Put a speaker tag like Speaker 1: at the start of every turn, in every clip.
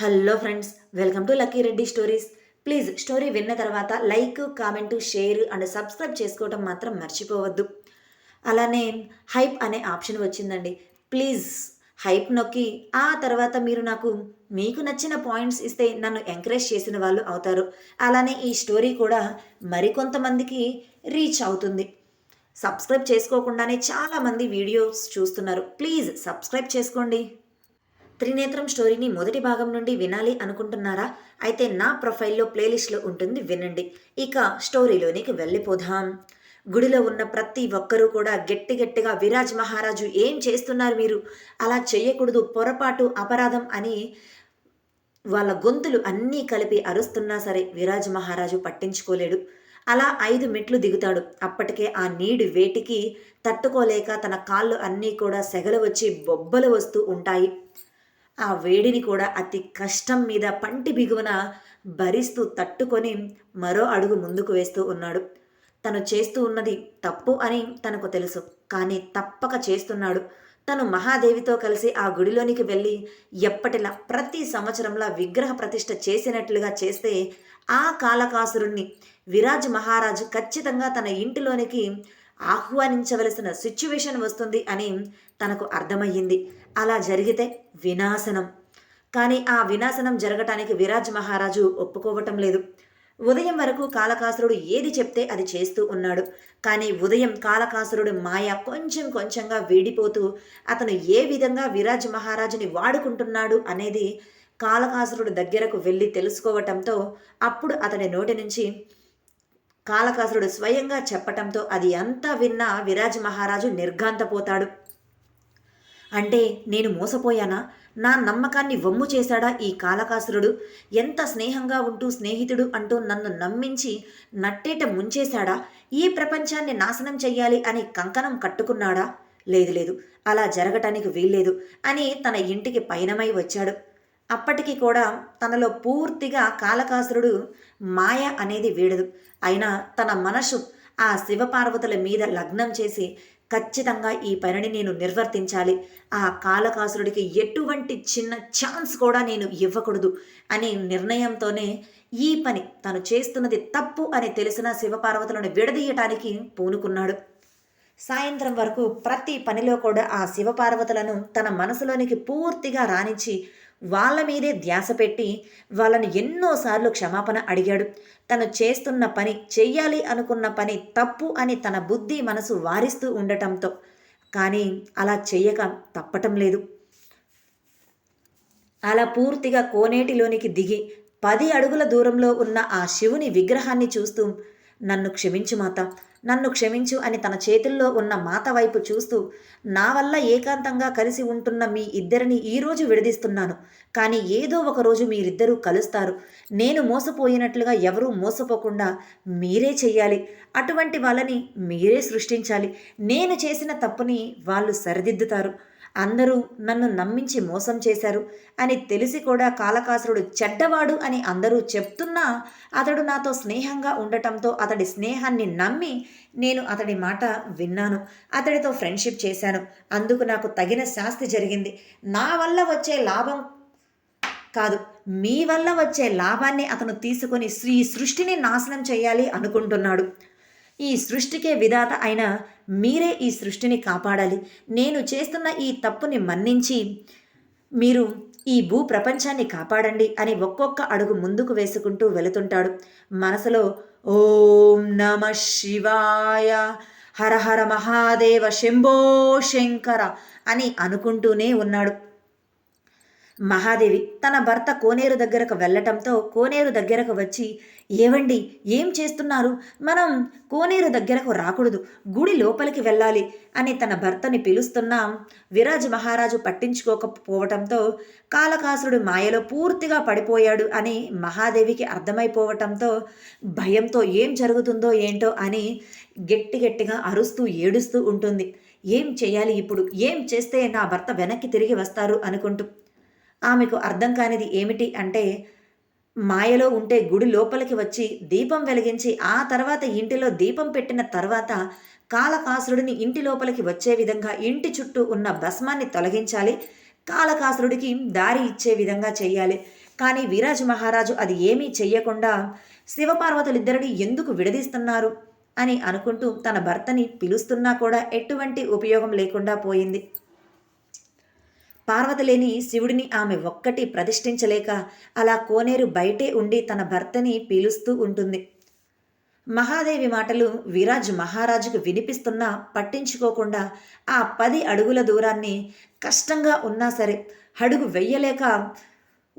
Speaker 1: Hello friends welcome to Lucky Reddy stories. Please story విన్న తర్వాత like comment share and subscribe చేసుకోవటం మాత్రం మర్చిపోవద్దు. అలానే హైప్ అనే ఆప్షన్ వచ్చిందండి. ప్లీజ్ హైప్ నొక్కి ఆ తర్వాత మీరు నాకు మీకు నచ్చిన పాయింట్స్ ఇస్తే నన్ను ఎంకరేజ్ చేసిన వాళ్ళు అవుతారు. అలానే ఈ స్టోరీ కూడా మరికొంతమందికి రీచ్ అవుతుంది. సబ్స్క్రైబ్ చేసుకోకుండానే చాలామంది వీడియోస్ చూస్తున్నారు. ప్లీజ్ సబ్స్క్రైబ్ చేసుకోండి. త్రినేత్రం స్టోరీని మొదటి భాగం నుండి వినాలి అనుకుంటున్నారా? అయితే నా ప్రొఫైల్లో ప్లేలిస్ట్లో ఉంటుంది వినండి. ఇక స్టోరీలోనికి వెళ్ళిపోదాం. గుడిలో ఉన్న ప్రతి ఒక్కరూ కూడా గట్టి గట్టిగా విరాజ్ మహారాజు ఏం చేస్తున్నారు మీరు? అలా చేయకూడదు పొరపాటు అపరాధం అని వాళ్ళ గొంతులు అన్నీ కలిపి అరుస్తున్నా సరే విరాజ్ మహారాజు పట్టించుకోలేడు. అలా ఐదు మెట్లు దిగుతాడు. అప్పటికే ఆ నీడి వేటికి తట్టుకోలేక తన కాళ్ళు అన్నీ కూడా సెగలు వచ్చి బొబ్బలు వస్తూ ఉంటాయి. ఆ వేడిని కూడా అతి కష్టం మీద పంటి బిగువన భరిస్తూ తట్టుకొని మరో అడుగు ముందుకు వేస్తూ ఉన్నాడు. తను చేస్తూ ఉన్నది తప్పు అని తనకు తెలుసు. కానీ తప్పక చేస్తున్నాడు. తను మహాదేవితో కలిసి ఆ గుడిలోనికి వెళ్ళి ఎప్పటిలా ప్రతి సంవత్సరంలా విగ్రహ ప్రతిష్ఠ చేసినట్లుగా చేస్తే ఆ కాలకాసురుణ్ణి విరాజ్ మహారాజు ఖచ్చితంగా తన ఇంటిలోనికి ఆహ్వానించవలసిన సిచ్యువేషన్ వస్తుంది అని తనకు అర్థమయ్యింది. అలా జరిగితే వినాశనం. కానీ ఆ వినాశనం జరగటానికి విరాజ్ మహారాజు ఒప్పుకోవటం లేదు. ఉదయం వరకు కాలకాసురుడు ఏది చెప్తే అది చేస్తూ ఉన్నాడు. కానీ ఉదయం కాలకాసురుడు మాయ కొంచెం కొంచెంగా వీడిపోతూ అతను ఏ విధంగా విరాజ్ మహారాజుని వాడుకుంటున్నాడు అనేది కాలకాసురుడు దగ్గరకు వెళ్ళి తెలుసుకోవటంతో అప్పుడు అతని నోటి నుంచి కాలకాసురుడు స్వయంగా చెప్పటంతో అది అంతా విన్న విరాజ్ మహారాజు నిర్ఘాంతపోతాడు. అంటే నేను మోసపోయానా? నా నమ్మకాన్ని వమ్ము చేశాడా ఈ కాలకాసురుడు? ఎంత స్నేహంగా ఉంటూ స్నేహితుడు అంటూ నన్ను నమ్మించి నట్టేట ముంచేశాడా? ఈ ప్రపంచాన్ని నాశనం చెయ్యాలి అని కంకణం కట్టుకున్నాడా? లేదు లేదు. అలా జరగటానికి వీల్లేదు అని తన ఇంటికి పయనమై వచ్చాడు. అప్పటికి కూడా తనలో పూర్తిగా కాలకాసురుడు మాయ అనేది వీడదు. అయినా తన మనసు ఆ శివపార్వతుల మీద లగ్నం చేసి ఖచ్చితంగా ఈ పనిని నేను నిర్వర్తించాలి. ఆ కాలకాసురుడికి ఎటువంటి చిన్న ఛాన్స్ కూడా నేను ఇవ్వకూడదు అనే నిర్ణయంతోనే ఈ పని తను చేస్తున్నది తప్పు అని తెలిసిన శివపార్వతులను విడదీయటానికి పూనుకున్నాడు. సాయంత్రం వరకు ప్రతి పనిలో కూడా ఆ శివపార్వతులను తన మనసులోనికి పూర్తిగా రానిచ్చి వాళ్ళ మీదే ధ్యాస పెట్టి వాళ్ళని ఎన్నోసార్లు క్షమాపణ అడిగాడు. తను చేస్తున్న పని చెయ్యాలి అనుకున్న పని తప్పు అని తన బుద్ధి మనసు వారిస్తూ ఉండటంతో. కానీ అలా చెయ్యక తప్పటం లేదు. అలా పూర్తిగా కోనేటిలోనికి దిగి పది అడుగుల దూరంలో ఉన్న ఆ శివుని విగ్రహాన్ని చూస్తూ నన్ను క్షమించు మాత నన్ను క్షమించు అని తన చేతుల్లో ఉన్న మాత వైపు చూస్తూ నా వల్ల ఏకాంతంగా కలిసి ఉంటున్న మీ ఇద్దరిని ఈరోజు విడదీస్తున్నాను. కానీ ఏదో ఒక రోజు మీరిద్దరూ కలుస్తారు. నేను మోసపోయినట్లుగా ఎవరూ మోసపోకుండా మీరే చెయ్యాలి. అటువంటి వాళ్ళని మీరే సృష్టించాలి. నేను చేసిన తప్పుని వాళ్ళు సరిదిద్దుతారు. అందరూ నన్ను నమ్మించి మోసం చేశారు అని తెలిసి కూడా కాలకాసురుడు చెడ్డవాడు అని అందరూ చెప్తున్నా అతడు నాతో స్నేహంగా ఉండటంతో అతడి స్నేహాన్ని నమ్మి నేను అతడి మాట విన్నాను. అతడితో ఫ్రెండ్షిప్ చేశాను. అందుకు నాకు తగిన శాస్తి జరిగింది. నా వల్ల వచ్చే లాభం కాదు. మీ వల్ల వచ్చే లాభాన్ని అతను తీసుకొని శ్రీ సృష్టిని నాశనం చేయాలి అనుకుంటున్నాడు. ఈ సృష్టికే విధాత అయిన మీరే ఈ సృష్టిని కాపాడాలి. నేను చేస్తున్న ఈ తప్పుని మన్నించి మీరు ఈ భూ ప్రపంచాన్ని కాపాడండి అని ఒక్కొక్క అడుగు ముందుకు వేసుకుంటూ వెళుతుంటాడు. మనసులో ఓం నమ శివాయ హర హర మహాదేవ శంభో శంకర అని అనుకుంటూనే ఉన్నాడు. మహాదేవి తన భర్త కోనేరు దగ్గరకు వెళ్ళటంతో కోనేరు దగ్గరకు వచ్చి ఏవండి ఏం చేస్తున్నారు? మనం కోనేరు దగ్గరకు రాకూడదు గుడి లోపలికి వెళ్ళాలి అని తన భర్తని పిలుస్తున్నా విరాజ్ మహారాజు పట్టించుకోకపోవటంతో కాలకాసురుడు మాయలో పూర్తిగా పడిపోయాడు అని మహాదేవికి అర్థమైపోవటంతో భయంతో ఏం జరుగుతుందో ఏంటో అని గట్టి గట్టిగా అరుస్తూ ఏడుస్తూ ఉంటుంది. ఏం చేయాలి ఇప్పుడు? ఏం చేస్తే నా భర్త వెనక్కి తిరిగి వస్తారు? అనుకుంటూ ఆమెకు అర్థం కానిది ఏమిటి అంటే మాయలో ఉంటే గుడి లోపలికి వచ్చి దీపం వెలిగించి ఆ తర్వాత ఇంటిలో దీపం పెట్టిన తర్వాత కాలకాసురుడిని ఇంటి లోపలికి వచ్చే విధంగా ఇంటి చుట్టూ ఉన్న భస్మాన్ని తొలగించాలి. కాలకాసురుడికి దారి ఇచ్చే విధంగా చేయాలి కానీ వీరాజు మహారాజు అది ఏమీ చెయ్యకుండా శివపార్వతులిద్దరిని ఎందుకు విడదీస్తున్నారు అని అనుకుంటూ తన భర్తని పిలుస్తున్నా కూడా ఎటువంటి ఉపయోగం లేకుండా పోయింది. పార్వతి లేని శివుడిని ఆమె ఒక్కటి ప్రతిష్ఠించలేక అలా కోనేరు బయటే ఉండి తన భర్తని పీలుస్తూ ఉంటుంది. మహాదేవి మాటలు విరాజ్ మహారాజుకు వినిపిస్తున్నా పట్టించుకోకుండా ఆ పది అడుగుల దూరాన్ని కష్టంగా ఉన్నా సరే అడుగు వెయ్యలేక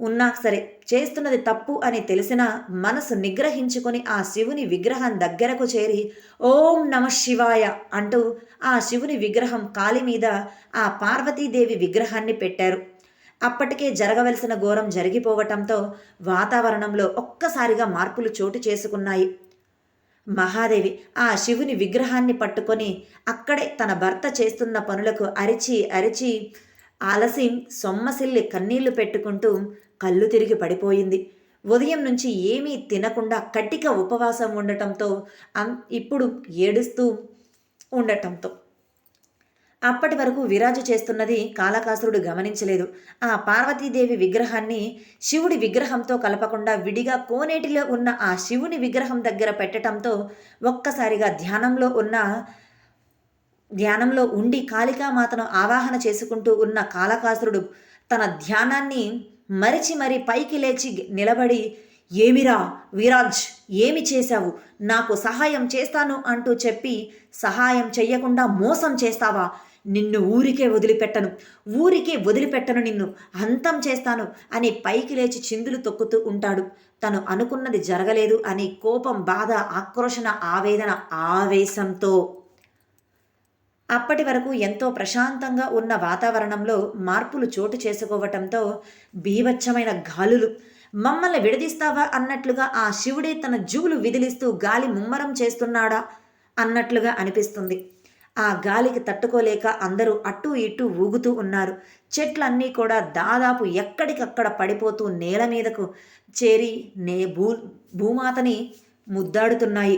Speaker 1: ఉన్నా సరే చేస్తున్నది తప్పు అని తెలిసిన మనసు నిగ్రహించుకొని ఆ శివుని విగ్రహం దగ్గరకు చేరి ఓం నమ శివాయ అంటూ ఆ శివుని విగ్రహం కాలి మీద ఆ పార్వతీదేవి విగ్రహాన్ని పెట్టారు. అప్పటికే జరగవలసిన ఘోరం జరిగిపోవటంతో వాతావరణంలో ఒక్కసారిగా మార్పులు చోటు చేసుకున్నాయి. మహాదేవి ఆ శివుని విగ్రహాన్ని పట్టుకొని అక్కడే తన భర్త చేస్తున్న పనులకు అరిచి అరిచి ఆలసి సొమ్మసిల్లి కన్నీళ్ళు పెట్టుకుంటూ కళ్ళు తిరిగి పడిపోయింది. ఉదయం నుంచి ఏమీ తినకుండా కట్టిక ఉపవాసం ఉండటంతో ఇప్పుడు ఏడుస్తూ ఉండటంతో. అప్పటి వరకు విరాజు చేస్తున్నది కాలకాసురుడు గమనించలేదు. ఆ పార్వతీదేవి విగ్రహాన్ని శివుడి విగ్రహంతో కలపకుండా విడిగా కోనేటిలో ఉన్న ఆ శివుని విగ్రహం దగ్గర పెట్టడంతో ఒక్కసారిగా ధ్యానంలో ఉన్న ధ్యానంలో ఉండి కాళికామాతను ఆవాహన చేసుకుంటూ ఉన్న కాలకాసురుడు తన ధ్యానాన్ని మరిచి మరి పైకి లేచి నిలబడి ఏమిరా విరాజ్ ఏమి చేశావు? నాకు సహాయం చేస్తాను అంటూ చెప్పి సహాయం చెయ్యకుండా మోసం చేస్తావా? నిన్ను ఊరికే వదిలిపెట్టను. ఊరికే వదిలిపెట్టను నిన్ను. అంతం చేస్తాను అని పైకి లేచి చిందులు తొక్కుతూ ఉంటాడు. తను అనుకున్నది జరగలేదు అని కోపం బాధ ఆక్రోషణ ఆవేదన ఆవేశంతో అప్పటి వరకు ఎంతో ప్రశాంతంగా ఉన్న వాతావరణంలో మార్పులు చోటు చేసుకోవటంతో బీభత్సమైన గాలులు. మమ్మల్ని విడదీస్తావా అన్నట్లుగా ఆ శివుడే తన జూలు విదిలిస్తూ గాలి ముమ్మరం చేస్తున్నాడా అన్నట్లుగా అనిపిస్తుంది. ఆ గాలికి తట్టుకోలేక అందరూ అటు ఇటు ఊగుతూ ఉన్నారు. చెట్లన్నీ కూడా దాదాపు ఎక్కడికక్కడ పడిపోతూ నేల మీదకు చేరి నే భూ భూమాతని ముద్దాడుతున్నాయి.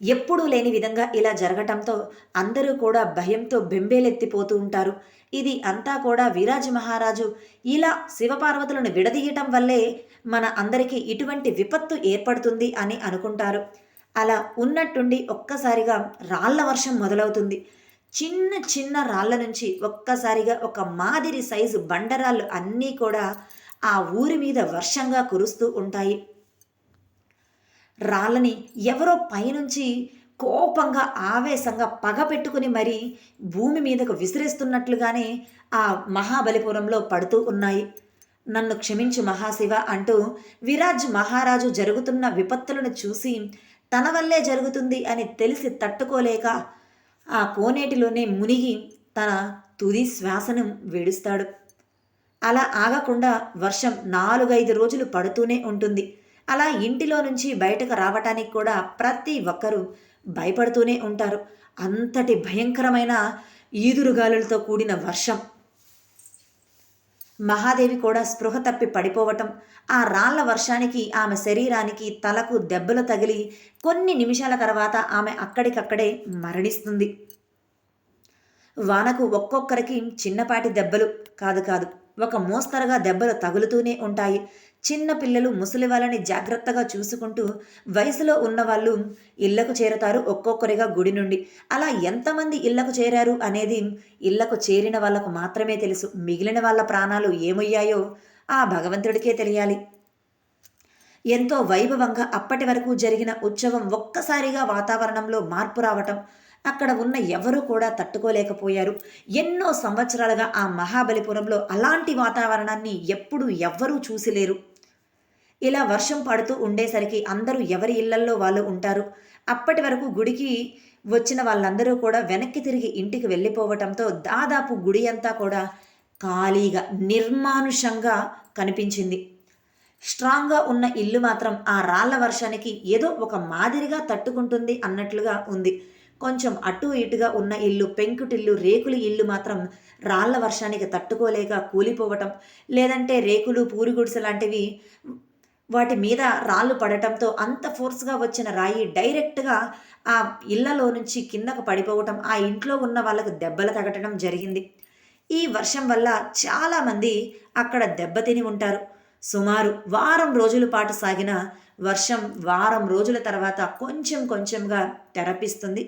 Speaker 1: ఎప్పుడూ లేని విధంగా ఇలా జరగటంతో అందరూ కూడా భయంతో బెంబేలెత్తిపోతూ ఉంటారు. ఇది అంతా కూడా వీరాజు మహారాజు ఇలా శివపార్వతులను విడదీయటం వల్లే మన అందరికీ ఇటువంటి విపత్తు ఏర్పడుతుంది అని అనుకుంటారు. అలా ఉన్నట్టుండి ఒక్కసారిగా రాళ్ళ వర్షం మొదలవుతుంది. చిన్న చిన్న రాళ్ళ నుంచి ఒక్కసారిగా ఒక మాదిరి సైజు బండరాళ్ళు అన్నీ కూడా ఆ ఊరి మీద వర్షంగా కురుస్తూ ఉంటాయి. రాళ్ళని ఎవరో పైనుంచి కోపంగా ఆవేశంగా పగ పెట్టుకుని మరీ భూమి మీదకు విసిరేస్తున్నట్లుగానే ఆ మహాబలిపురంలో పడుతూ ఉన్నాయి. నన్ను క్షమించు మహాశివ అంటూ విరాజ్ మహారాజు జరుగుతున్న విపత్తులను చూసి తన వల్లే జరుగుతుంది అని తెలిసి తట్టుకోలేక ఆ కోనేటిలోనే మునిగి తన తుది శ్వాసను వేడుస్తాడు. అలా ఆగకుండా వర్షం నాలుగైదు రోజులు పడుతూనే ఉంటుంది. అలా ఇంటిలో నుంచి బయటకు రావటానికి కూడా ప్రతి ఒక్కరూ భయపడుతూనే ఉంటారు. అంతటి భయంకరమైన ఈదురుగాలులతో కూడిన వర్షం. మహాదేవి కూడా స్పృహ తప్పి పడిపోవటం ఆ రాళ్ళ వర్షానికి ఆమె శరీరానికి తలకు దెబ్బలు తగిలి కొన్ని నిమిషాల తర్వాత ఆమె అక్కడికక్కడే మరణిస్తుంది. వానకు ఒక్కొక్కరికి చిన్నపాటి దెబ్బలు కాదు కాదు ఒక మోస్తరుగా దెబ్బలు తగులుతూనే ఉంటాయి. చిన్న పిల్లలు ముసలి వాళ్ళని జాగ్రత్తగా చూసుకుంటూ వయసులో ఉన్నవాళ్ళు ఇళ్ళకు చేరతారు ఒక్కొక్కరిగా గుడి నుండి. అలా ఎంతమంది ఇళ్ళకు చేరారు అనేది ఇళ్ళకు చేరిన వాళ్ళకు మాత్రమే తెలుసు. మిగిలిన వాళ్ళ ప్రాణాలు ఏమయ్యాయో ఆ భగవంతుడికే తెలియాలి. ఎంతో వైభవంగా అప్పటి వరకు జరిగిన ఉత్సవం ఒక్కసారిగా వాతావరణంలో మార్పు రావటం అక్కడ ఉన్న ఎవరూ కూడా తట్టుకోలేకపోయారు. ఎన్నో సంవత్సరాలుగా ఆ మహాబలిపురంలో అలాంటి వాతావరణాన్ని ఎప్పుడూ ఎవ్వరూ చూసిలేరు. ఇలా వర్షం పడుతూ ఉండేసరికి అందరూ ఎవరి ఇళ్ళల్లో వాళ్ళు ఉంటారు. అప్పటి వరకు గుడికి వచ్చిన వాళ్ళందరూ కూడా వెనక్కి తిరిగి ఇంటికి వెళ్ళిపోవటంతో దాదాపు గుడి అంతా కూడా ఖాళీగా నిర్మానుషంగా కనిపించింది. స్ట్రాంగ్గా ఉన్న ఇల్లు మాత్రం ఆ రాళ్ళ వర్షానికి ఏదో ఒక మాదిరిగా తట్టుకుంటుంది అన్నట్లుగా ఉంది. కొంచెం అటు ఇటుగా ఉన్న ఇల్లు పెంకుటిల్లు రేకులు ఇల్లు మాత్రం రాళ్ళ వర్షానికి తట్టుకోలేక కూలిపోవటం లేదంటే రేకులు పూరిగుడిసె లాంటివి వాటి మీద రాళ్ళు పడటంతో అంత ఫోర్స్గా వచ్చిన రాయి డైరెక్ట్గా ఆ ఇళ్ళలో నుంచి కిందకు పడిపోవటం ఆ ఇంట్లో ఉన్న వాళ్ళకు దెబ్బలు తగటం జరిగింది. ఈ వర్షం వల్ల చాలామంది అక్కడ దెబ్బతిని ఉంటారు. సుమారు వారం రోజుల పాటు సాగిన వర్షం వారం రోజుల తర్వాత కొంచెం కొంచెంగా తెరపిస్తుంది.